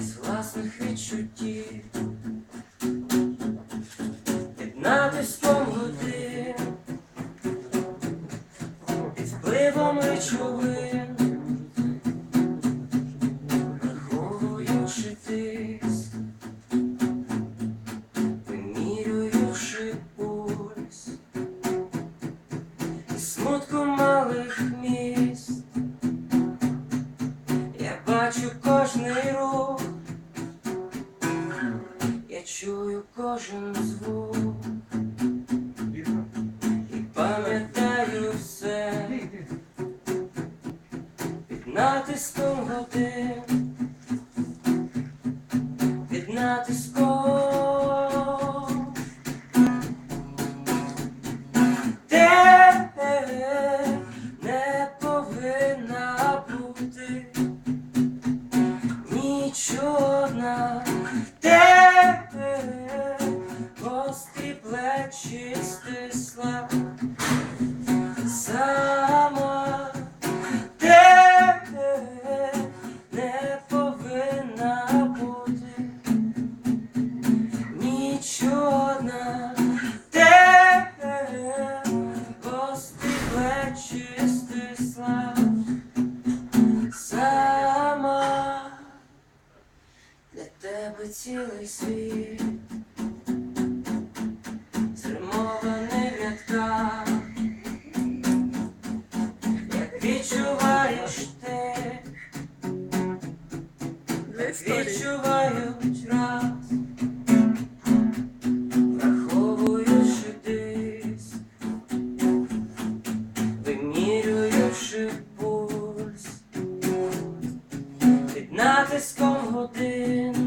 з власних відчуттів, під натиском годин, під впливом речовин, враховуючи тиск, вимірюючи пульс, і смутку малих міст. Кожний рух, я чую кожен звук. І пам'ятаю все. Під натиском годин, під натиском. Стисла сама. Те не повинна бути? Нічого те гострі плечі стисла сама. Для тебе цілий світ, відчуваєш ти, відчувають раз, враховуючи диск, вимірюючи пульс під натиском годин,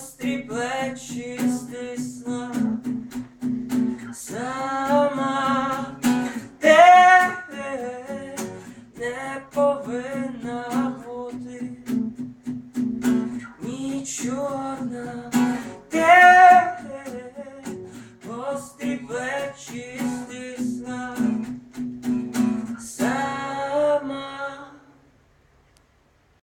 гострі плечі